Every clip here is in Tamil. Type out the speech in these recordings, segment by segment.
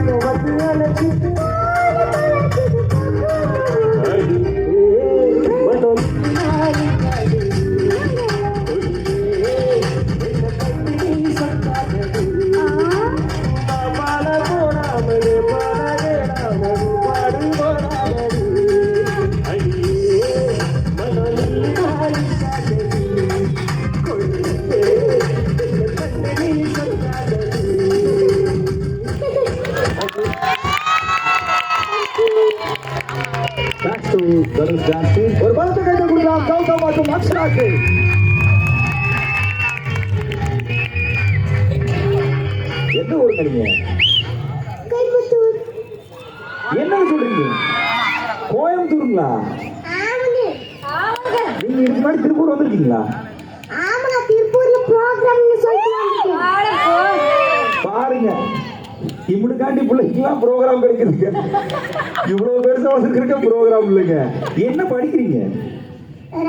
ಯುವತಿಯಲ ಚಿತ್ರ டு தனுஷ் டீம் ஒரு பலத்தை கைது கொடுக்கலாம் கௌதம் மற்றும் அக்ஷராக்கு. எந்த ஊருங்க நீங்க என்ன சொல்றீங்க? கோயம்புத்தூருங்களா? நீங்க இதுக்கு முன்னாடி திருப்பூர் வந்திருக்கீங்களா? ஆமாங்க திருப்பூர்ல ப்ரோக்ராம்னு சொல்லிட்டு இவனுக்காண்டி புள்ள எல்லாம் ப்ரோக்ராம் கிடைக்குதுங்க. இவ்வளவு பெருசா வந்திருக்க ப்ரோக்ராம் இல்லைங்க. என்ன படிக்கிறீங்க?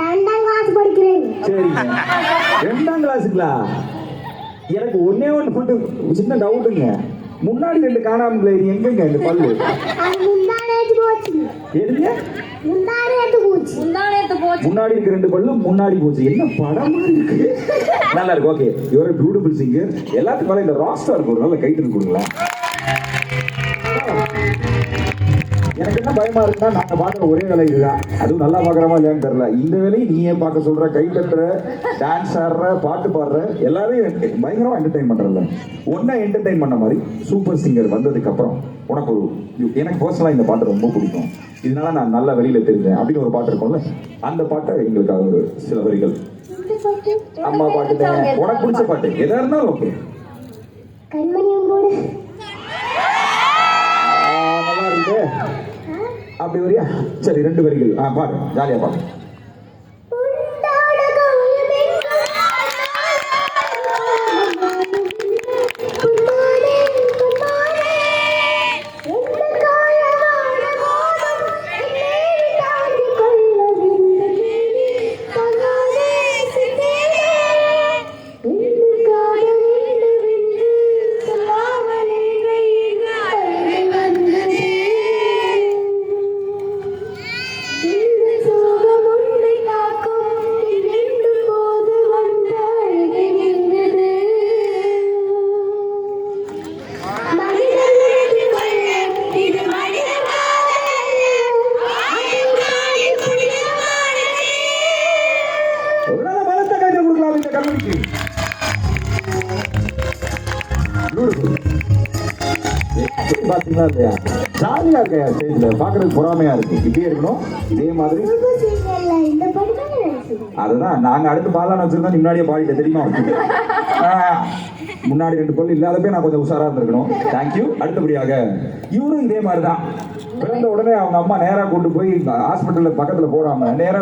ரெண்டாம் கிளாஸ் படிக்கிறேன். சரிங்க. ரெண்டாம் கிளாஸுங்களா எனக்கு ஒன்னே ஒன்று மட்டும் சின்ன டவுட்டுங்க முன்னாடி ரெண்டு காணாமல எங்கங்க இந்த பல்லு? எதுங்க? முன்னாடி இருக்க ரெண்டு பல்லும் முன்னாடி போச்சு. என்ன படம் இருக்கு? நல்லா இருக்கு ஓகே இவர பியூட்டிஃபுல் சிங்கர் எல்லாத்துக்கும் மேல இந்த ராக் ஸ்டார் ஒரு நல்ல கைட்டு கொடுங்களா எனக்கு என்ன பயமா இருக்குன்னா நாங்க பாக்குற ஒரே வேலை இதுதான். அதுவும் நல்லா பாக்குறமா இல்லையான்னு தெரியல. இந்த வேலையை நீ ஏன் பார்க்க சொல்ற? கை தட்டுற டான்ஸ் ஆடுற பாட்டு பாடுற எல்லாரையும் பயங்கரமா என்டர்டைன் பண்றல ஒன்னா என்டர்டைன் பண்ண மாதிரி சூப்பர் சிங்கர் வந்ததுக்கு அப்புறம் உனக்கு ஒரு எனக்கு பர்சனலா இந்த பாட்டு ரொம்ப பிடிக்கும். இதனால நான் நல்ல வெளியில தெரிஞ்சேன். அப்படின்னு ஒரு பாட்டு இருக்கும்ல அந்த பாட்டை எங்களுக்காக ஒரு சில வரிகள். அம்மா பாட்டு உனக்கு பிடிச்ச பாட்டு. எதா இருந்தாலும் ஓகே கண்மணியம் அப்படி வரியா? சரி ரெண்டு வரிகள். ஆ பாடு. ஜாலியா பாடு. பாத்தீங்களா இல்லையா ஜாலியா இருக்கையா ஸ்டேஜ்ல பாக்குறதுக்கு பொறாமையா இருக்கு இப்படியே இருக்கணும் இதே மாதிரி அதுதான் நாங்க அடுத்து பாலான வச்சிருந்தா நீ முன்னாடியே பாடிட்ட தெரியுமா ஆ, முன்னாடி ரெண்டு பொருள் இல்லாதப்பே நான் கொஞ்சம் உஷாரா இருந்திருக்கணும் தேங்க்யூ அடுத்தபடியாக இவரும் இதே மாதிரி தான் பிறந்த உடனே அவங்க அம்மா நேராக கொண்டு போய் ஹாஸ்பிட்டல்ல பக்கத்துல போடாம நேரா